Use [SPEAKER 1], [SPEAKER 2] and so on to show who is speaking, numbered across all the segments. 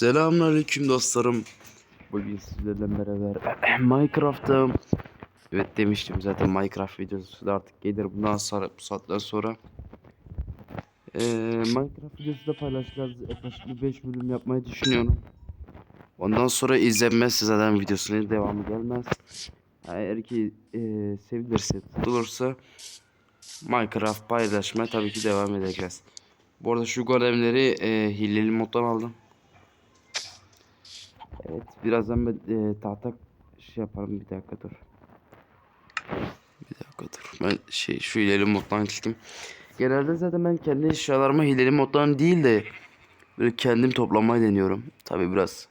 [SPEAKER 1] Selamünaleyküm dostlarım. Bugün sizlerle beraber Minecraft'ta Evet demiştim zaten Minecraft videosu da artık gelir bundan sonra bu saatten sonra. Ee, Minecraft videosu da paylaşacağız. Yaklaşık bir 5 bölüm yapmayı düşünüyorum. Ondan sonra izlenmez zaten videosunun devamı gelmez. Eğer ki e, sevilirse, tutulursa Minecraft paylaşmaya tabii ki devam edeceğiz. Bu arada şu golemleri e, hileli moddan aldım. Evet birazdan ben e, tahta şey yaparım bir dakika dur. Bir dakika dur. Ben şey şu hileli moddan gittim. Genelde zaten ben kendi eşyalarımı hileli moddan değil de böyle kendim toplamayı deniyorum. Tabi biraz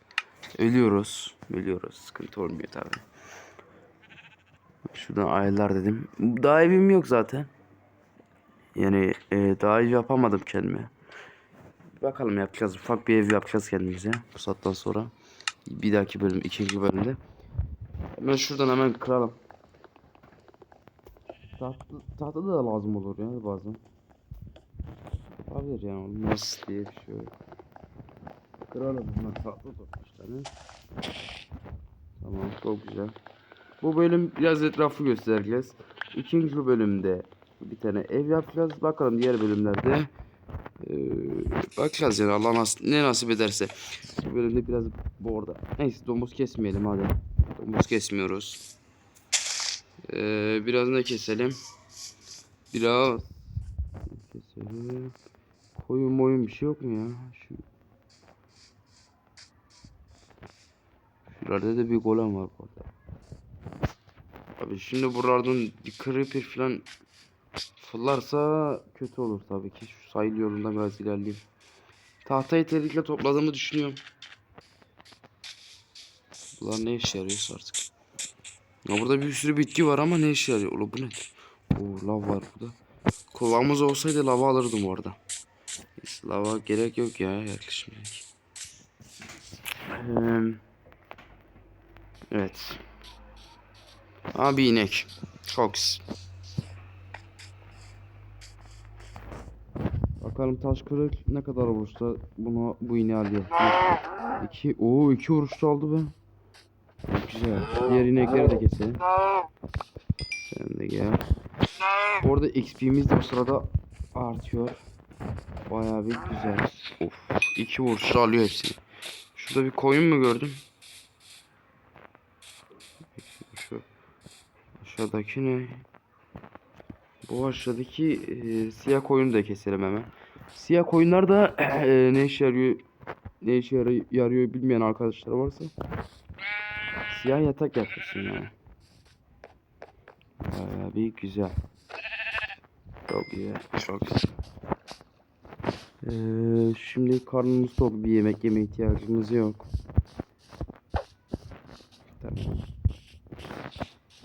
[SPEAKER 1] ölüyoruz. Ölüyoruz. Sıkıntı olmuyor tabi. Şuradan aylar dedim. Daha evim yok zaten. Yani e, daha ev yapamadım kendime. Bakalım yapacağız. Ufak bir ev yapacağız kendimize. Bu saatten sonra. Bir dahaki bölüm, ikinci bölümde. Hemen şuradan hemen kıralım. Tahta, tahta da lazım olur ya bazen. Olabilir yani olmaz diye bir şey yok. Kıralım bunlar tahta topmuş tane. Tamam çok güzel. Bu bölüm biraz etrafı göstereceğiz. İkinci bölümde bir tane ev yapacağız. Bakalım diğer bölümlerde ee, bakacağız yani Allah nas ne nasip ederse. Bu bölümde biraz bu orada. Neyse domuz kesmeyelim hadi. Domuz kesmiyoruz. Ee, biraz ne keselim? Biraz keselim. Koyun moyun bir şey yok mu ya? Şu Şuralarda da bir golem var burada. Abi şimdi buralardan bir creeper falan fırlarsa kötü olur tabii ki. Şu sahil yolundan biraz ilerleyeyim. Tahta yeterlikle topladığımı düşünüyorum. Bunlar ne işe yarıyorsa artık. Ya burada bir sürü bitki var ama ne işe yarıyor? Oğlum bu nedir? Oo lav var burada. Kovamız olsaydı lava alırdım orada. Neyse, lava gerek yok ya yaklaşım Ee, evet. Abi inek. Çok Bakalım taş kırık ne kadar olursa bunu bu ineği alıyor. İki, oo iki vuruş aldı be. Çok güzel. Diğer inekleri de keselim. Sen de gel. Bu arada XP'miz de bu sırada artıyor. Bayağı bir güzel. Of. iki vuruş alıyor hepsini. Şurada bir koyun mu gördüm? Şu aşağıdaki ne? Bu aşağıdaki e, siyah koyunu da keselim hemen. Siyah koyunlar da e, ne işe yarıyor ne işe yarıyor, yarıyor bilmeyen arkadaşlar varsa siyah yatak yapmışsın yani. Bayağı bir güzel. Çok iyi. Çok güzel. Ee, şimdi karnımız tok bir yemek yeme ihtiyacımız yok. Tamam.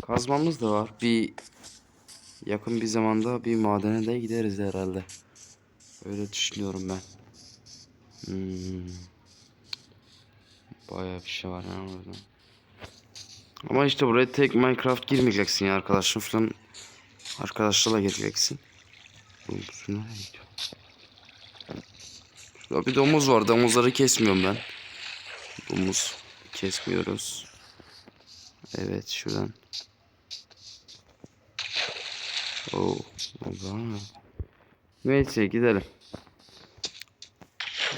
[SPEAKER 1] Kazmamız da var. Bir yakın bir zamanda bir madene de gideriz herhalde. Öyle düşünüyorum ben. Hmm. Bayağı bir şey var ya orada. Ama işte buraya tek Minecraft girmeyeceksin ya arkadaşın falan. Arkadaşlarla gireceksin. Bu nereye gidiyor? Şurada bir domuz var. Domuzları kesmiyorum ben. Domuz kesmiyoruz. Evet şuradan. Oo, Allah. Neyse gidelim.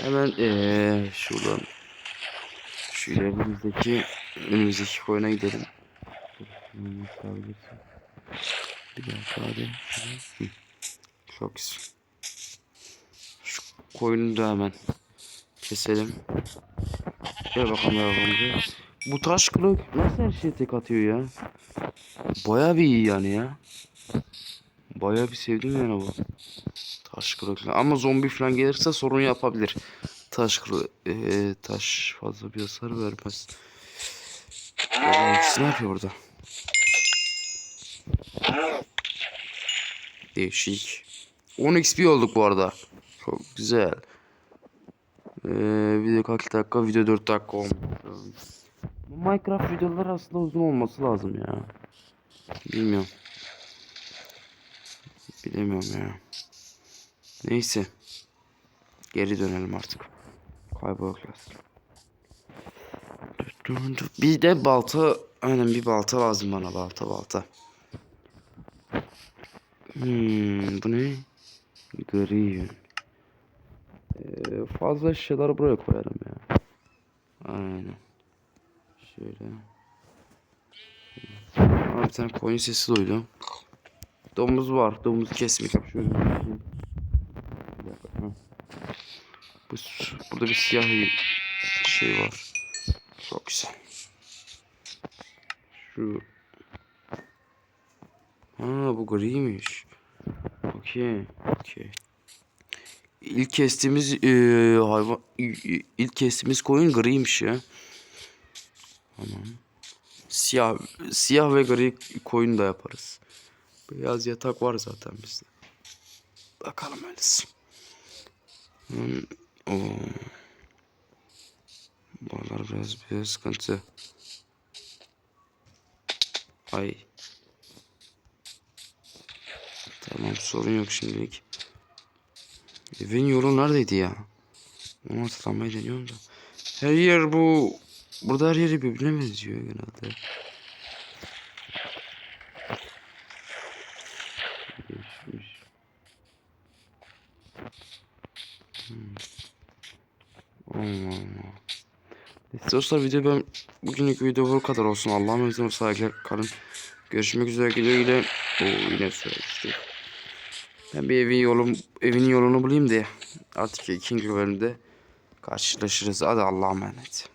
[SPEAKER 1] Hemen ee, şuradan şu ilerimizdeki önümüzdeki koyuna gidelim. Bir dakika hadi. Çok güzel. Şu koyunu da hemen keselim. Gel bakalım arabamıza. Bu taş kılık nasıl her şeye tek atıyor ya? Baya bir iyi yani ya. Baya bir sevdim yani bu. Taş kılık. Ama zombi falan gelirse sorun yapabilir. Taş kılık. Ee, taş fazla bir hasar vermez. İkisi ne yapıyor orada? Değişik. 10 XP olduk bu arada. Çok güzel. Ee, video kaç dakika? Video 4 dakika olmuş. Minecraft videoları aslında uzun olması lazım ya. Bilmiyorum. Bilemiyorum ya. Neyse. Geri dönelim artık. Kaybolacağız. Bir de balta. Aynen bir balta lazım bana. Balta balta. Hmm, bu ne? Gri. Ee, fazla şişeleri buraya koyarım ya. Aynen. Şöyle. Aa, bir tane koyun sesi duydum. Domuz var. Domuzu kesmek. Şöyle bir bakayım. Bir dakika, hı. Bu, burada bir siyah bir şey var. Çok güzel. Şu. Ha bu griymiş. Okey. Okey. İlk kestiğimiz eee, hayvan ilk kestiğimiz koyun griymiş ya. Tamam. Siyah siyah ve gri koyun da yaparız. Beyaz yatak var zaten bizde. Bakalım öylesi. Hmm, oo. Biraz biraz sıkıntı. Ay. Tamam sorun yok şimdilik. Evin yolu neredeydi ya? Onu hatırlamayı deniyorum da. Her yer bu... Burada her yeri birbirine benziyor genelde. Değişmiş. Hmm. Allah Allah. Dostlar video ben bugünlük video bu kadar olsun. Allah'a emanet olun. Saygılar kalın. Görüşmek üzere güle güle. Oo yine söylemiştim. Ben bir evin yolum evin yolunu bulayım diye. Artık ikinci bölümde karşılaşırız. Hadi Allah'a emanet.